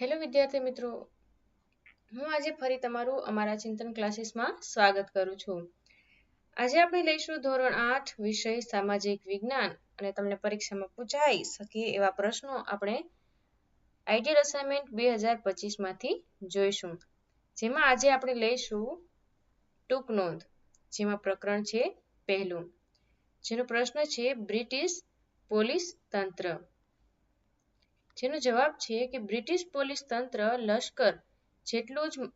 Hello વિદ્યાર્થી મિત્રો, હું આજે ફરી તમારું અમારા ચિંતન ક્લાસીસમાં સ્વાગત કરું છું. આજે આપણે લઈશું ધોરણ આઠ, વિષય સામાજિક વિજ્ઞાન અને તમને પરીક્ષામાં પૂછાઈ શકે એવા પ્રશ્નો આપણે આઈડિયલ અસાઇનમેન્ટ બે હજાર પચીસમાંથી જોઈશું. જેમાં આજે આપણે લઈશું ટૂંક નોંધ, જેમાં પ્રકરણ છે પહેલું. જેનો પ્રશ્ન છે, બ્રિટિશ પોલીસ તંત્ર. જેનો જવાબ છે કે બ્રિટિશ પોલીસ તંત્ર લશ્કર જેટલું જ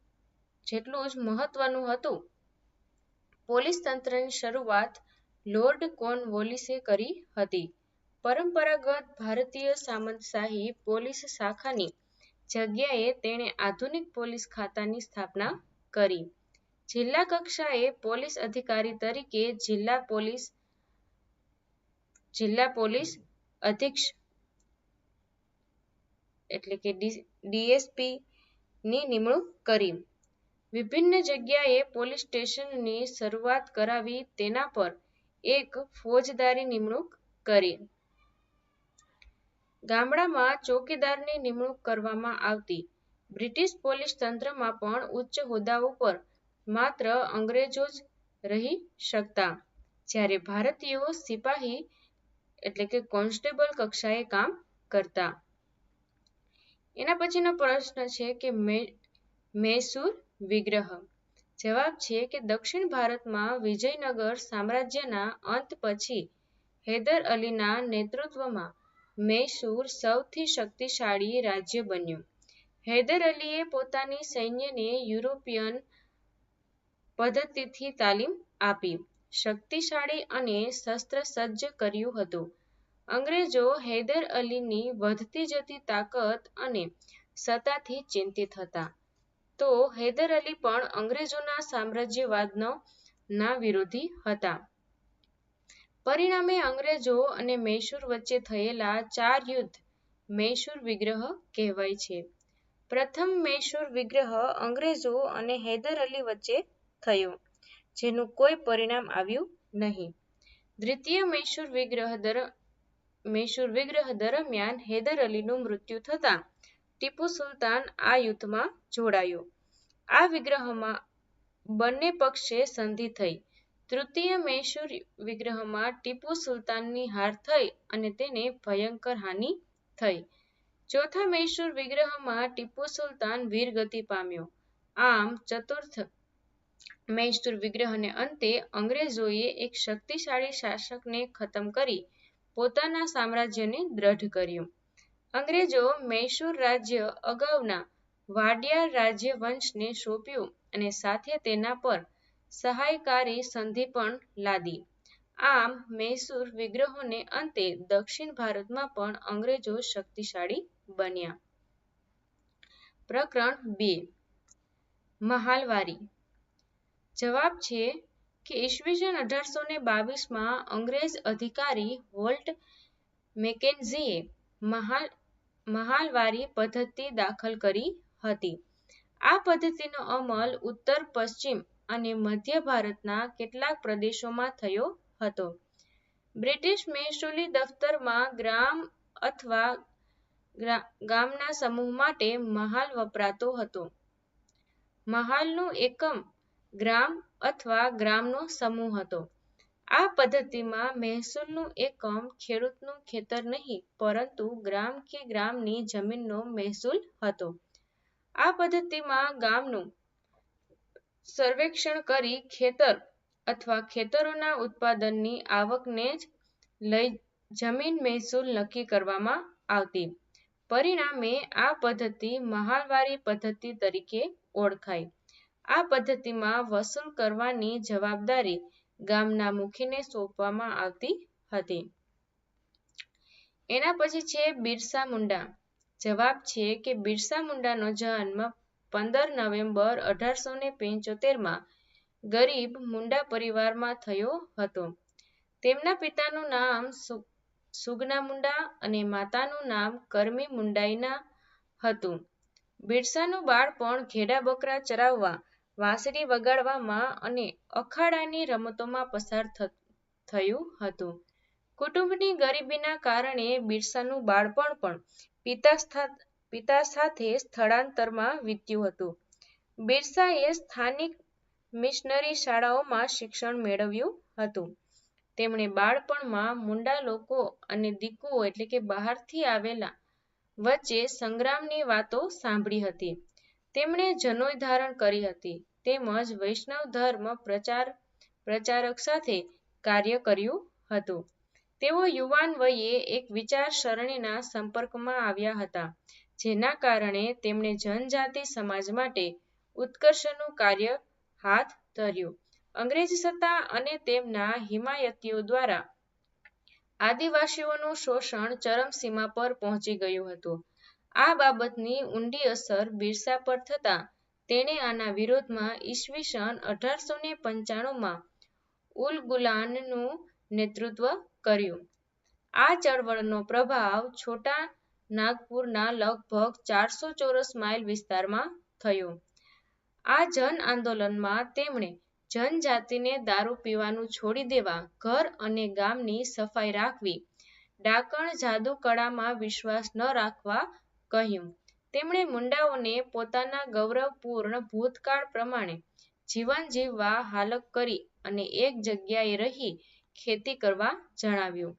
જેટલું જ મહત્વનું હતું. પોલીસ તંત્રની શરૂઆત લોર્ડ કોર્નવોલિસે કરી હતી. પરંપરાગત ભારતીય સામંતશાહી પોલીસ શાખાની જગ્યાએ તેણે આધુનિક પોલીસ ખાતાની સ્થાપના કરી. જિલ્લા કક્ષાએ પોલીસ અધિકારી તરીકે જિલ્લા પોલીસ જિલ્લા પોલીસ અધિક્ષક એટલે કે ડીએસપી ની નિમણૂક કરી. વિભિન્ન જગ્યાએ પોલીસ સ્ટેશનની શરૂઆત કરાવી તેના પર એક ફોજદારી નિમણૂક કરી. ગામડામાં ચોકીદારની નિમણૂક કરવામાં આવતી. બ્રિટિશ પોલીસ તંત્રમાં પણ ઉચ્ચ હોદ્દા ઉપર માત્ર અંગ્રેજો જ રહી શકતા. જ્યારે ભારતીયો સિપાહી એટલે કે કોન્સ્ટેબલ કક્ષાએ કામ કરતા. એના પછીનો પ્રશ્ન છે કે મૈસૂર વિગ્રહ. જવાબ છે કે દક્ષિણ ભારતમાં વિજયનગર સામ્રાજ્યના અંત પછી હૈદર અલીના નેતૃત્વમાં મૈસૂર સૌથી શક્તિશાળી રાજ્ય બન્યું. હૈદર અલીએ પોતાની સૈન્યને યુરોપિયન પદ્ધતિથી તાલીમ આપી, શક્તિશાળી અને શસ્ત્ર સજ્જ કર્યું હતું. અંગ્રેજો હૈદર અલીની વધતી જતી તાકાત અને સત્તાથી ચિંતિત હતા. તો હૈદર અલી પણ અંગ્રેજોના સામ્રાજ્યવાદનો ના વિરોધી હતા. પરિણામે અંગ્રેજો અને મૈસૂર વચ્ચે થયેલા ચાર યુદ્ધ મૈસૂર વિગ્રહ કહેવાય છે. પ્રથમ મૈસૂર વિગ્રહ અંગ્રેજો અને હૈદર અલી વચ્ચે થયો, જેનું કોઈ પરિણામ આવ્યું નહીં. દ્વિતીય મૈસૂર વિગ્રહ મૈસૂર વિગ્રહ દરમિયાન હૈદર અલીનું મૃત્યુ થતાં ટીપુ સુલતાન આ યુદ્ધમાં જોડાયો. આ વિગ્રહમાં બંને પક્ષે સંધિ થઈ. તૃતીય મૈસૂર વિગ્રહમાં ટીપુ સુલતાનની હાર થઈ અને તેને ભયંકર હાનિ થઈ. ચોથા મૈસૂર વિગ્રહમાં ટીપુ સુલતાન વીરગતિ પામ્યો. આમ ચતુર્થ મૈસૂર વિગ્રહને અંતે અંગ્રેજોએ એક શક્તિશાળી શાસકને ખતમ કરી પોતાના સામ્રાજ્યને દ્રઢ કર્યું. અંગ્રેજો મૈસૂર રાજ્ય અગાઉના વાડિયાર રાજ્યવંશને સોંપ્યું અને સાથે તેના પર સહાયકારી સંધિ પણ લાદી. આમ મૈસૂર વિગ્રહોને અંતે દક્ષિણ ભારતમાં પણ અંગ્રેજો શક્તિશાળી બન્યા. પ્રકરણ બે. મહાલવારી. જવાબ છે કે ઈસવીસન અઢારસો ને બાવીસમાં અંગ્રેજ અધિકારી હોલ્ટ મેકેન્ઝીએ મહાલ, મહાલવારી પદ્ધતિ દાખલ કરી હતી. આ પદ્ધતિનો અમલ ઉત્તર, પશ્ચિમ અને મધ્ય ભારતના કેટલાક પ્રદેશોમાં થયો હતો. બ્રિટિશ મહેસૂલી દફતરમાં ગ્રામ અથવા ગામના સમૂહ માટે મહાલ વપરાતો હતો. મહાલનું એકમ ગ્રામ અથવા ગ્રામનો સમૂહ હતો. આ પદ્ધતિમાં મહેસૂલનું એકમ ખેડૂતનું ખેતર નહીં, પરંતુ ગ્રામ કે ગ્રામની જમીનનો મહેસૂલ હતો. આ પદ્ધતિમાં ગામનું સર્વેક્ષણ કરી ખેતર અથવા ખેતરોના ઉત્પાદનની આવકને જ લઈ જમીન મહેસૂલ નક્કી કરવામાં આવતી. પરિણામે આ પદ્ધતિ મહાલવારી પદ્ધતિ તરીકે ઓળખાઈ આ પદ્ધતિમાં વસૂલ કરવાની જવાબદારી ગામના મુખીને સોંપવામાં આવતી હતી. એના પછી છે બિરસા મુંડા. જવાબ છે કે બિરસા મુંડાનો જન્મ પંદર નવેમ્બર અઢારસો ને પંચોતેરમાં ગરીબ મુંડા પરિવારમાં થયો હતો. તેમના પિતાનું નામ સુગના મુંડા અને માતાનું નામ કરમી મુંડાઈના હતું. બિરસાનું બાળપણ ઘેડા બકરા ચરાવવા વાંસળી વગાડવામાં અને અખાડાની રમતોમાં પસાર થયું હતું કુટુંબની ગરીબીના કારણે બિરસાનું બાળપણ પણ પિતા સાથે સ્થળાંતરમાં વીત્યું હતું. બિરસાએ સ્થાનિક મિશનરી શાળાઓમાં શિક્ષણ મેળવ્યું હતું. તેમણે બાળપણમાં મુંડા લોકો અને દીકુઓ એટલે કે બહારથી આવેલા વચ્ચે સંગ્રામની વાતો સાંભળી હતી. તેમણે જનોઈ ધારણ કરી હતી તેમજ વૈષ્ણવ ધર્મ પ્રચાર, પ્રચારક સાથે કાર્ય કર્યું હતું. તેઓ યુવાન વયે એક વિચારસરણીના સંપર્કમાં આવ્યા હતા, જેના કારણે તેમણે જનજાતિ સમાજ માટે ઉત્કર્ષનું કાર્ય હાથ ધર્યું. અંગ્રેજ સત્તા અને તેમના હિમાયતીઓ દ્વારા આદિવાસીઓનું શોષણ ચરમસીમા પર પહોંચી ગયું હતું. આ બાબતની ઊંડી અસર બિરસા પર થતાં તેણે આના વિરોધમાં ઈસવીસન અઢારસો ને પંચાણું માં ઉલગુલાનનું નેતૃત્વ કર્યું. આ ચળવળનો પ્રભાવ છોટા નાગપુરના લગભગ ચારસો ચોરસ માઇલ વિસ્તારમાં થયો. આ જન આંદોલનમાં તેમણે જનજાતિને દારૂ પીવાનું છોડી દેવા, ઘર અને ગામની સફાઈ રાખવી, ડાકણ જાદુકળામાં વિશ્વાસ ન રાખવા કહ્યું. તેમણે મુંડાઓને પોતાના ગૌરવપૂર્ણ ભૂતકાળ પ્રમાણે જીવન જીવવા હાલક કરી અને એક જગ્યાએ રહી ખેતી કરવા જણાવ્યું.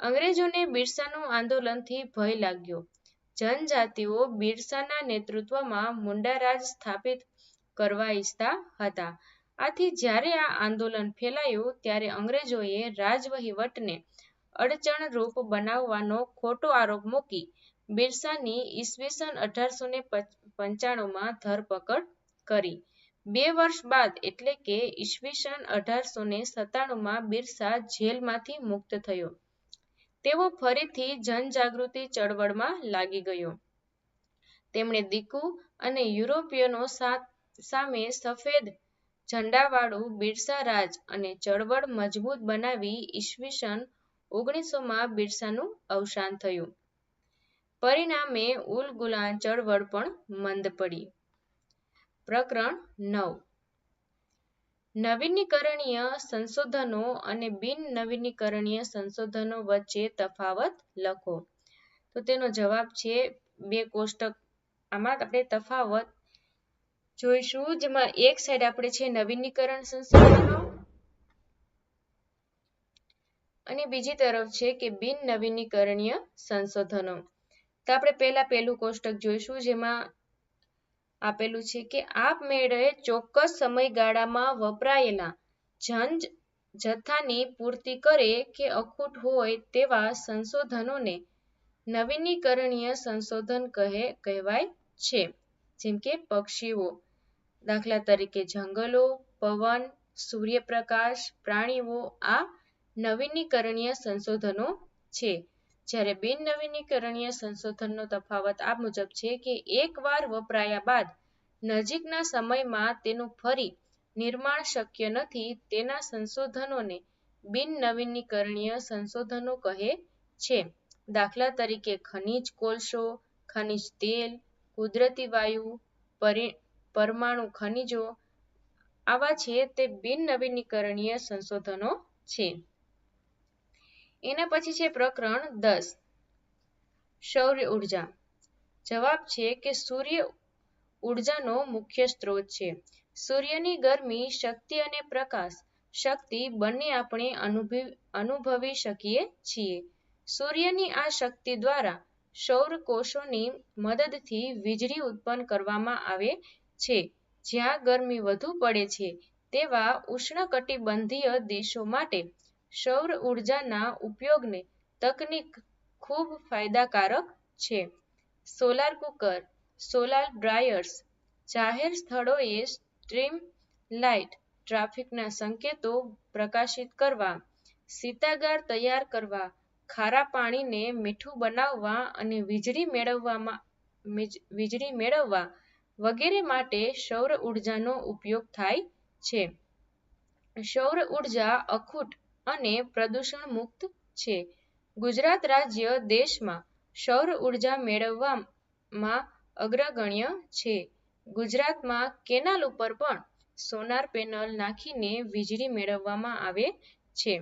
અંગ્રેજોને બિરસાનું આંદોલનથી ભય લાગ્યો. જનજાતિઓ બિરસાના નેતૃત્વમાં મુંડા રાજ સ્થાપિત કરવા ઈચ્છતા હતા. આથી જ્યારે આ આંદોલન ફેલાયું, ત્યારે અંગ્રેજોએ રાજવહીવટને અડચણરૂપ બનાવવાનો ખોટો આરોપ મૂકી બિરસાની ઈસવીસન અઢારસો ને પંચાણું માં ધરપકડ કરી. બે વર્ષ બાદ એટલે કે ઈસવીસન અઢારસો ને સત્તાણું માં બિરસા જેલમાંથી મુક્ત થયો. તેઓ ફરીથી જનજાગૃતિ ચળવળમાં લાગી ગયો. તેમણે દીકુ અને યુરોપિયનો સામે સફેદ ઝંડાવાળું બિરસા રાજ અને ચળવળ મજબૂત બનાવી ઈસવીસન ઓગણીસો માં બિરસાનું અવસાન થયું. પરિણામે ઉલગુલાન ચળવળ પણ મંદ પડી. પ્રકરણ નવ નવીનીકરણીય સંશોધનો અને બિન નવીનીકરણીય સંશોધનો વચ્ચે તફાવત લખો. તો તેનો જવાબ છે બે કોષ્ટક આમાં આપણે તફાવત જોઈશું જેમાં એક સાઈડ આપણે છે નવીનીકરણ સંશોધનો અને બીજી તરફ છે કે બિન નવીનીકરણીય સંશોધનો. તો આપણે પહેલા પહેલું કોષ્ટક જોઈશું જેમાં આપેલું છે કે આપમેળે ચોક્કસ સમયગાળામાં વપરાયેલા જંજ જથ્થાની પૂર્તિ કરે કે અખૂટ હોય તેવા સંશોધનોને નવીનીકરણીય સંશોધન કહે કહેવાય છે. જેમ કે પક્ષીઓ દાખલા તરીકે જંગલો, પવન, સૂર્યપ્રકાશ, પ્રાણીઓ આ નવીનીકરણીય સંશોધનો છે. જ્યારે બિન નવીનીકરણીય સંશોધનનો તફાવત આ મુજબ છે કે એકવાર વપરાયા બાદ નજીકના સમયમાં તેનું ફરી નિર્માણ શક્ય નથી તેના સંશોધનોને બિન નવીનીકરણીય સંશોધનો કહે છે. દાખલા તરીકે ખનિજ કોલસો, ખનિજ તેલ, કુદરતી વાયુ, પરમાણુ ખનિજો આવા છે તે બિન નવીનીકરણીય સંશોધનો છે. એના પછી છે પ્રકરણ દસ સૌર્ય ઊર્જા જવાબ છે કે સૂર્ય ઉર્જાનો મુખ્ય સ્ત્રોત છે. સૂર્યની ગરમી, શક્તિ અને પ્રકાશ શક્તિ બંને આપણે અનુભવી શકીએ છીએ. સૂર્યની આ શક્તિ દ્વારા સૌરકોષોની મદદથી વીજળી ઉત્પન્ન કરવામાં આવે છે. જ્યાં ગરમી વધુ પડે છે તેવા ઉષ્ણકટિબંધીય દેશો માટે સૌર ઉર્જાના ઉપયોગને તકનીક ખૂબ ફાયદાકારક છે. સોલાર કુકર, સોલાર ડ્રાયર્સ, જાહેર સ્થળોએ સ્ટ્રીમ લાઇટ, ટ્રાફિકના સંકેતો પ્રકાશિત કરવા, સીતાગાર તૈયાર કરવા, ખારા પાણીને મીઠું બનાવવા અને વીજળી મેળવવામાં વીજળી મેળવવા વગેરે માટે સૌર ઉર્જાનો ઉપયોગ થાય છે. સૌર ઊર્જા અખૂટ અને પ્રદૂષણ મુક્ત છે. ગુજરાત રાજ્ય દેશમાં સૌર ઊર્જા મેળવવામાં અગ્રગણ્ય છે. ગુજરાતમાં કેનાલ ઉપર પણ સોનાર પેનલ નાખીને વીજળી મેળવવામાં આવે છે.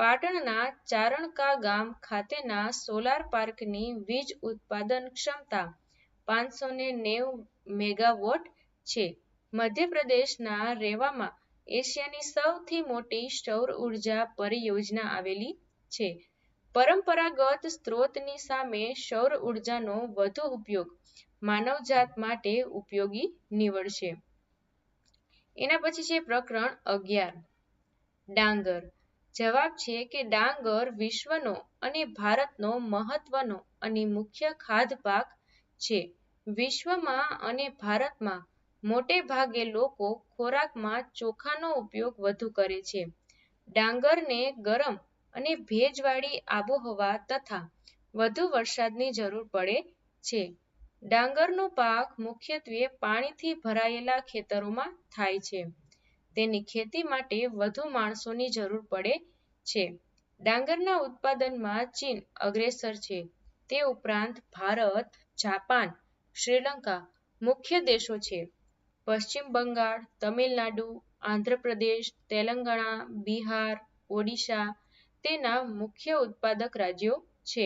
પાટણના ચારણકા ગામ ખાતેના સોલાર પાર્કની વીજ ઉત્પાદન ક્ષમતા પાંચસો ને નેવું મેગાવોટ છે. મધ્યપ્રદેશના રેવામાં એશિયાની સૌથી મોટી સૌર ઊર્જા પરિયોજના આવેલી છે. પરંપરાગત સ્ત્રોતની સામે સૌર ઉર્જાનો વધુ ઉપયોગ માનવજાત માટે ઉપયોગી નીવડશે. એના પછી છે પ્રકરણ અગિયાર ડાંગર જવાબ છે કે ડાંગર વિશ્વનો અને ભારતનો મહત્વનો અને મુખ્ય ખાદ્ય પાક છે. વિશ્વમાં અને ભારતમાં મોટે ભાગે લોકો ખોરાકમાં ચોખાનો ઉપયોગ વધુ કરે છે. ડાંગરને ગરમ અને ભેજવાળી આબોહવા તથા વધુ વરસાદની જરૂર પડે છે. ડાંગરનો પાક મુખ્યત્વે પાણીથી ભરાયેલા ખેતરોમાં થાય છે. તેની ખેતી માટે વધુ માણસોની જરૂર પડે છે. ડાંગરના ઉત્પાદનમાં ચીન અગ્રેસર છે. તે ઉપરાંત ભારત, જાપાન, શ્રીલંકા મુખ્ય દેશો છે. પશ્ચિમ બંગાળ, તમિલનાડુ, આંધ્રપ્રદેશ, તેલંગાણા, બિહાર, ઓડિશા તેના મુખ્ય ઉત્પાદક રાજ્યો છે.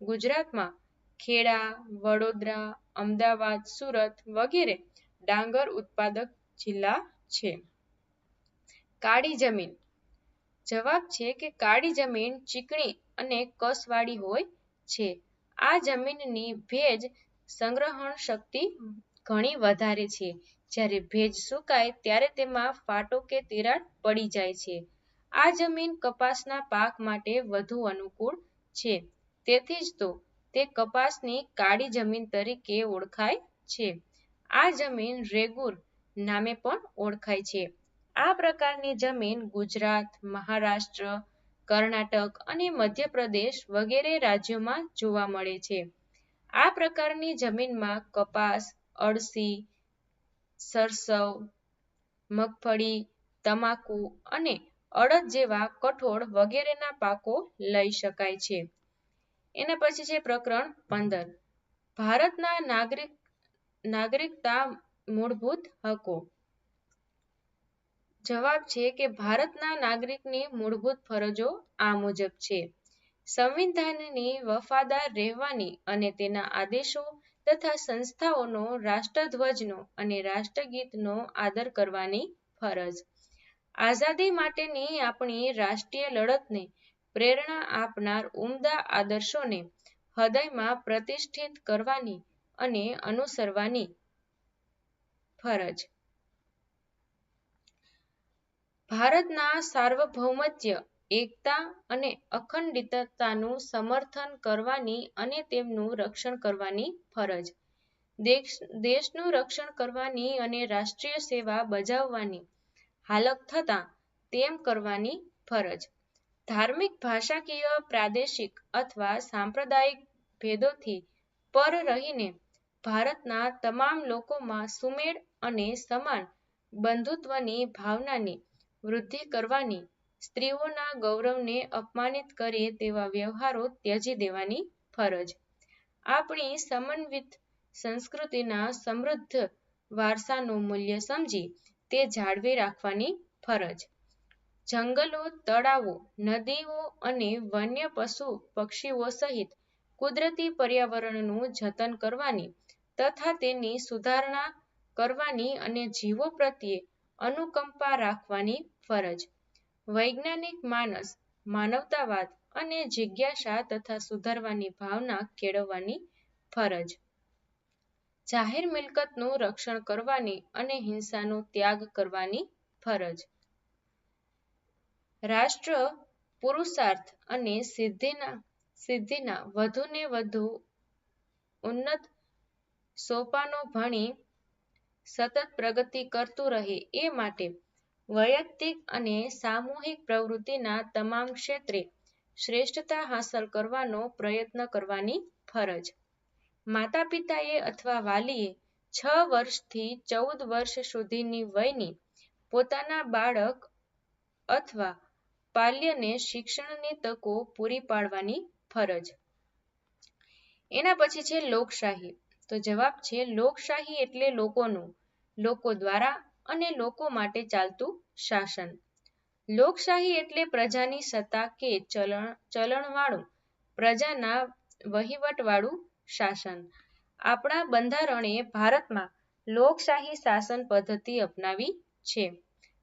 ગુજરાતમાં ખેડા, વડોદરા, અમદાવાદ, સુરત વગેરે ડાંગર ઉત્પાદક જિલ્લા છે. કાળી જમીન જવાબ છે કે કાળી જમીન ચીકણી અને કસવાળી હોય છે. આ જમીનની ભેજ સંગ્રહણ શક્તિ ઘણી વધારે છે. જ્યારે ભેજ સુકાય ત્યારે તેમાં ફાટો કે તિરાડ પડી જાય છે. આ જમીન કપાસના પાક માટે વધુ અનુકૂળ છે. તેથી જ તો તે કપાસની કાળી જમીન તરીકે ઓળખાય છે. આ જમીન રેગુર નામે પણ ઓળખાય છે. આ પ્રકારની જમીન ગુજરાત, મહારાષ્ટ્ર, કર્ણાટક અને મધ્યપ્રદેશ વગેરે રાજ્યોમાં જોવા મળે છે. આ પ્રકારની જમીનમાં કપાસ, અળસી, સરસવ, મગફળી, તમાકુ અને અડદ જેવા કઠોળ વગેરેના પાકો લઈ શકાય છે. એના પછી છે પ્રકરણ પંદર ભારતના નાગરિક નાગરિકતા મૂળભૂત હકો જવાબ છે કે ભારતના નાગરિકની મૂળભૂત ફરજો આ મુજબ છે. સંવિધાનની વફાદાર રહેવાની અને તેના આદેશો તથા સંસ્થાઓનો રાષ્ટ્રધ્વજનો અને રાષ્ટ્રગીતનો આદર કરવાની ફરજ. આઝાદી માટેની આપણી રાષ્ટ્રીય લડતને પ્રેરણા આપનાર ઉમદા આદર્શોને હૃદયમાં પ્રતિષ્ઠિત કરવાની અને અનુસરવાની ફરજ. ભારતના સાર્વભૌમત્ય, એકતા અને અખંડિતતાનું સમર્થન કરવાની અને તેમનું રક્ષણ કરવાની ફરજ. દેશ દેશનું રક્ષણ કરવાની અને રાષ્ટ્રીય સેવા બજાવવાની હાલત થતાં તેમ કરવાની ફરજ. ધાર્મિક, ભાષાકીય, પ્રાદેશિક અથવા સાંપ્રદાયિક ભેદોથી પર રહીને ભારતના તમામ લોકોમાં સુમેળ અને સમાન બંધુત્વની ભાવનાની વૃદ્ધિ કરવાની, સ્ત્રીઓના ગૌરવને અપમાનિત કરે તેવા વ્યવહારો ત્યજી દેવાની ફરજ. આપણી સમન્વિત સંસ્કૃતિના સમૃદ્ધ વારસાનું મૂલ્ય સમજી તે જાળવી રાખવાની ફરજ. જંગલો, તળાવો, નદીઓ અને વન્ય પશુ પક્ષીઓ સહિત કુદરતી પર્યાવરણનું જતન કરવાની તથા તેની સુધારણા કરવાની અને જીવો પ્રત્યે અનુકંપા રાખવાની ફરજ. વૈજ્ઞાનિક માનસ, માનવતાવાદ અને જિજ્ઞાસા તથા સુધારવાની ભાવના કેળવવાની ફરજ. જાહેર મિલકતનું રક્ષણ કરવાની અને હિંસાનો ત્યાગ કરવાની ફરજ. રાષ્ટ્ર પુરુષાર્થ અને સિદ્ધિના સિદ્ધિના વધુને વધુ ઉન્નત સોપાનો ભણી સતત પ્રગતિ કરતું રહે એ માટે વૈયક્તિક અને સામૂહિક પ્રવૃત્તિના તમામ ક્ષેત્રે શ્રેષ્ઠતા હાંસલ કરવાનો પ્રયત્ન કરવાની ફરજ. માતાપિતાએ અથવા વાલીએ છ વર્ષથી ચૌદ વર્ષ સુધીની વયની પોતાના બાળક અથવા પાલ્યને શિક્ષણની તકો પૂરી પાડવાની ફરજ. એના પછી છે લોકશાહી તો જવાબ છે લોકશાહી એટલે લોકોનું લોકો દ્વારા અને લોકો માટે ચાલતું શાસન. લોકશાહી એટલે પ્રજાની સત્તા કે ચલણ, ચલણવાળું, પ્રજાના વહીવટવાળું શાસન. આપણા બંધારણે ભારતમાં લોકશાહી શાસન પદ્ધતિ અપનાવી છે.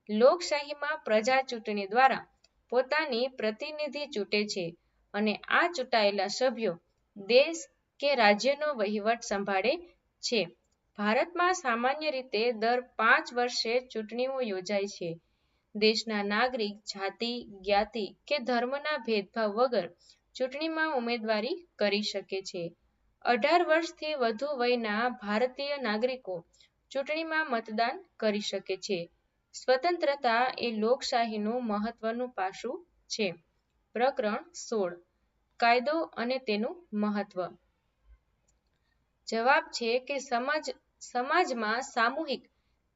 લોકશાહીમાં પ્રજા ચૂંટણી દ્વારા પોતાની પ્રતિનિધિ ચૂંટે છે અને આ ચૂંટાયેલા સભ્યો દેશ કે રાજ્યનો વહીવટ સંભાળે છે. ભારતમાં સામાન્ય રીતે દર પાંચ વર્ષે ચૂંટણીઓ યોજાય છે. દેશના નાગરિક જાતિ, જ્ઞાતિ કે ધર્મના ભેદભાવ વગર ચૂંટણીમાં ઉમેદવારી કરી શકે છે. અઢાર વર્ષથી વધુ વયના ભારતીય નાગરિકો ચૂંટણીમાં મતદાન કરી શકે છે. સ્વતંત્રતા એ લોકશાહીનું મહત્વનું પાસું છે. પ્રકરણ સોળ કાયદો અને તેનું મહત્વ જવાબ છે કે સમાજ સમાજમાં સામૂહિક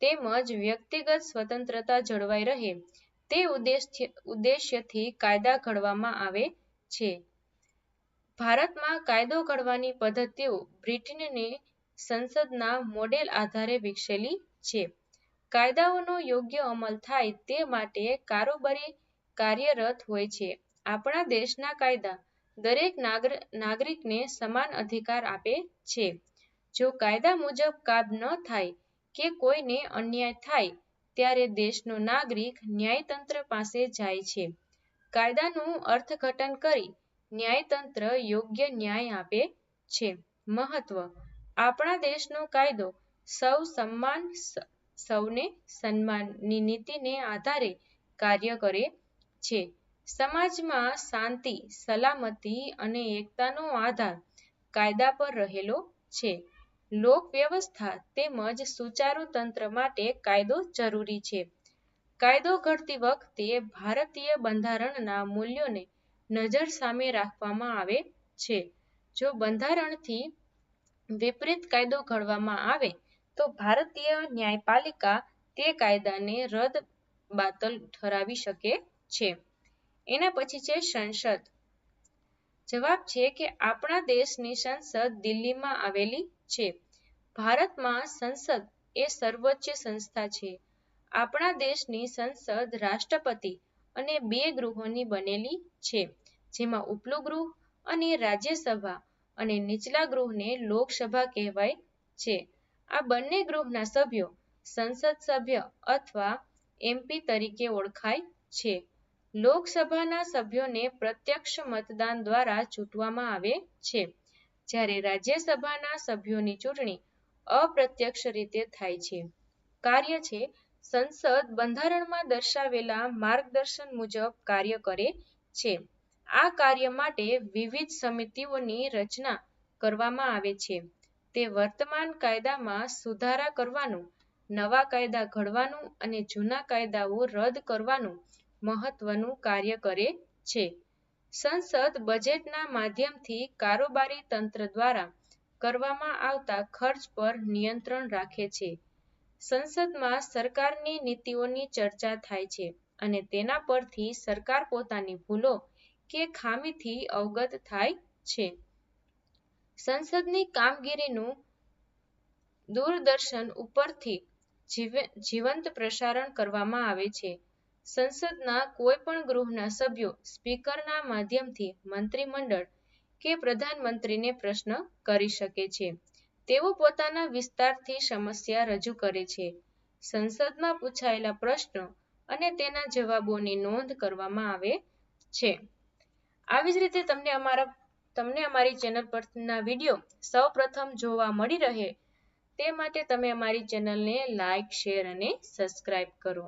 તેમજ વ્યક્તિગત સ્વતંત્રતા જળવાઈ રહે તે ઉદ્દેશ્ય, ઉદ્દેશ્યથી કાયદા ઘડવામાં આવે છે. ભારતમાં કાયદો ઘડવાની પદ્ધતિઓ બ્રિટનની સંસદના મોડેલ આધારે વિકસેલી છે. કાયદાઓનો યોગ્ય અમલ થાય તે માટે કારોબારી કાર્યરત હોય છે. આપણા દેશના કાયદા દરેક નાગર, નાગરિકને સમાન અધિકાર આપે છે. જો કાયદા મુજબ કાબ ન થાય કે કોઈને અન્યાય થાય ત્યારે દેશનો નાગરિક ન્યાયતંત્ર પાસે જાય છે. કાયદાનું અર્થઘટન કરી ન્યાયતંત્ર યોગ્ય ન્યાય આપે છે. મહત્વ આપણા દેશનો કાયદો સૌ સન્માન સૌને સન્માનની નીતિને આધારે કાર્ય કરે છે. સમાજમાં શાંતિ, સલામતી અને એકતાનો આધાર કાયદા પર રહેલો છે. લોક વ્યવસ્થા તેમજ સુચારુ તંત્ર માટે કાયદો જરૂરી છે. કાયદો ઘડતી વખતે ભારતીય બંધારણના મૂલ્યોને નજર સામે રાખવામાં આવે છે. જો બંધારણથી વિપરીત કાયદો ઘડવામાં આવે, તો ભારતીય ન્યાયપાલિકા તે કાયદાને રદ-બાતલ ઠરાવી શકે છે. એના પછી છે સંસદ જવાબ છે કે આપણા દેશની સંસદ દિલ્હીમાં આવેલી છે. ભારતમાં સંસદ એ સર્વોચ્ચ સંસ્થા છે. આપણા દેશની સંસદ રાષ્ટ્રપતિ અને બે ગૃહોની બનેલી છે. જેમાં ઉપલું ગૃહ અને રાજ્યસભા અને નીચલા ગૃહને લોકસભા કહેવાય છે. આ બંને ગૃહના સભ્યો સંસદ સભ્ય અથવા એમપી તરીકે ઓળખાય છે. લોકસભાના સભ્યોને પ્રત્યક્ષ મતદાન દ્વારા ચૂંટવામાં આવે છે. જ્યારે રાજ્યસભાના સભ્યોની ચૂંટણી અપ્રત્યક્ષ રીતે થાય છે. કાર્ય છે સંસદ બંધારણમાં દર્શાવેલા માર્ગદર્શન મુજબ કાર્ય કરે છે. આ કાર્ય માટે વિવિધ સમિતિઓની રચના કરવામાં આવે છે. તે વર્તમાન કાયદામાં સુધારા કરવાનું, નવા કાયદા ઘડવાનું અને જૂના કાયદાઓ રદ કરવાનું મહત્વનું કાર્ય કરે છે. સંસદ બજેટના માધ્યમથી કારોબારી તંત્ર દ્વારા કરવામાં આવતા ખર્ચ પર નિયંત્રણ રાખે છે. સંસદમાં સરકારની નીતિઓની ચર્ચા થાય છે અને તેના પરથી સરકાર પોતાની ભૂલો કે ખામીથી અવગત થાય છે. સંસદની કામગીરીનું દૂરદર્શન ઉપરથી જીવંત પ્રસારણ કરવામાં આવે છે. સંસદના કોઈ પણ ગૃહના સભ્યો સ્પીકરના માધ્યમથી મંત્રીમંડળ કે પ્રધાનમંત્રીને પ્રશ્ન કરી શકે છે. તેઓ પોતાના વિસ્તારથી સમસ્યા રજૂ કરે છે. સંસદમાં પૂછાયેલા પ્રશ્નો અને તેના જવાબોની નોંધ કરવામાં આવે છે. આવી જ રીતે તમને અમારા, તમને અમારી ચેનલ પરના વીડિયો સૌપ્રથમ જોવા મળી રહે તે માટે તમે અમારી ચેનલને લાઇક શેર અને સબસ્ક્રાઇબ કરો.